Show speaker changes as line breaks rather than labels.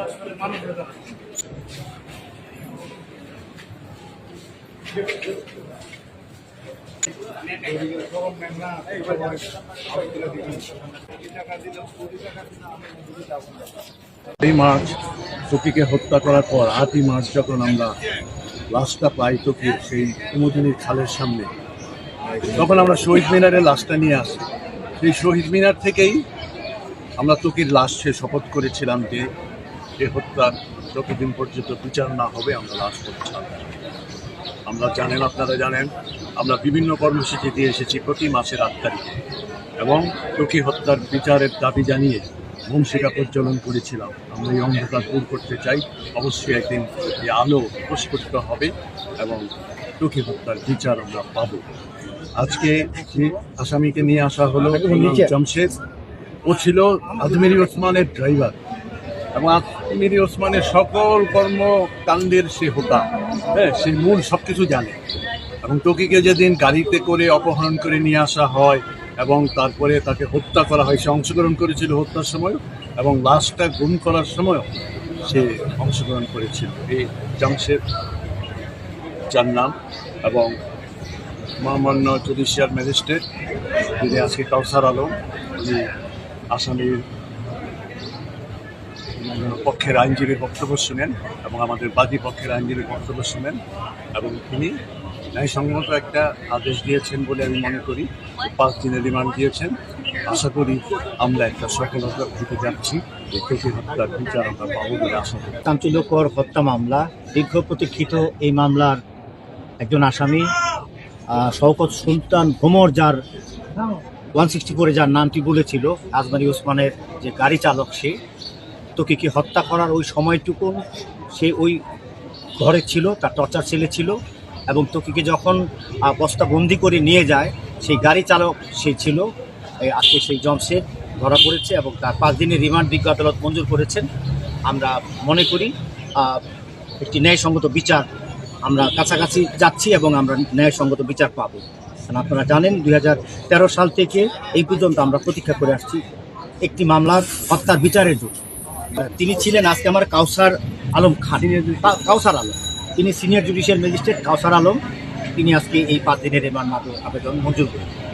এই মার্চ টুকিকে হত্যা করার পর আটই মার্চ যখন আমরা লাশটা পাই টুকির সেই কুমুদিনীর খালের সামনে তখন আমরা শহীদ মিনারে লাশটা নিয়ে আসি সেই শহীদ মিনার থেকেই আমরা টুকির লাশ সে শপথ করেছিলাম যে এ হত্যার যতদিন পর্যন্ত বিচার না হবে আমরা করতে ছাড়ব আমরা জানেন আপনারা জানেন আমরা বিভিন্ন কর্মসূচি দিয়ে এসেছি প্রতি মাসের আট তারিখে এবং টুকি হত্যার বিচারের দাবি জানিয়ে ভূমিকা প্রচলন করেছিলাম আমরা এই অন্ধকার দূর করতে চাই অবশ্যই একদিন এই আলো প্রস্ফুটিত হবে এবং টুকি হত্যার বিচার আমরা পাব আজকে আসামিকে নিয়ে আসা হলো আচ্ছা, জামশেদ ও ছিল আজমেরি ওসমানের ড্রাইভার এবং আমির ওসমানের সকল কর্মকাণ্ডের সে হোতা হ্যাঁ সে মূল সব কিছু জানে এবং টকিকে যেদিন গাড়িতে করে অপহরণ করে নিয়ে আসা হয় এবং তারপরে তাকে হত্যা করা হয় সে অংশগ্রহণ করেছিল হত্যার সময় এবং লাশটা গুম করার সময় সে অংশগ্রহণ করেছিল এই জংশের যার নাম এবং মহামান্য জুডিশিয়াল ম্যাজিস্ট্রেট যিনি আজকে কাউসার আলম উনি আসামির পক্ষের আইনজীবীর বক্তব্য শুনেন এবং আমাদের বাদী পক্ষের আইনজীবীর বক্তব্য শুনেন এবং তিনি ন্যায়সঙ্গত একটা আদেশ দিয়েছেন বলে আমি মনে করি পাঁচ দিনের রিমান্ড দিয়েছেন আশা করি আমরা একটা সফলতার দিতে যাচ্ছি খুশি হত্যার বিচার আমরা পাবো বলে আশা করি
চাঞ্চল্যকর হত্যা মামলা দীর্ঘ প্রতীক্ষিত এই মামলার একজন আসামি শওকত সুলতান ভোমর যার ওয়ান সিক্সটি ফোরে যার নামটি বলেছিল আজমারি ওসমানের যে গাড়ি চালক সে দত্তকে হত্যা করার ওই সময়টুকু সে ওই ঘরে ছিল তার টর্চার ছেলে ছিল এবং তোকিকে যখন বস্তাবন্দি করে নিয়ে যায় সেই গাড়ি চালক সে ছিল আজকে সেই জমশেদ ধরা পড়েছে এবং তার পাঁচ দিনের রিমান্ড বিজ্ঞ আদালত মঞ্জুর করেছেন আমরা মনে করি একটি ন্যায়সঙ্গত বিচার আমরা কাছাকাছি যাচ্ছি এবং আমরা ন্যায়সঙ্গত বিচার পাবো আপনারা জানেন দুই সাল থেকে এই পর্যন্ত আমরা প্রতীক্ষা করে আসছি একটি মামলার হত্যার বিচারের জন্য তিনি ছিলেন আজকে আমার কাউসার আলম খান কাউসার আলম তিনি senior judicial magistrate Kausar Alam তিনি আজকে এই পাঁচ দিনের রিমান্ড আবেদন মঞ্জুর করেছেন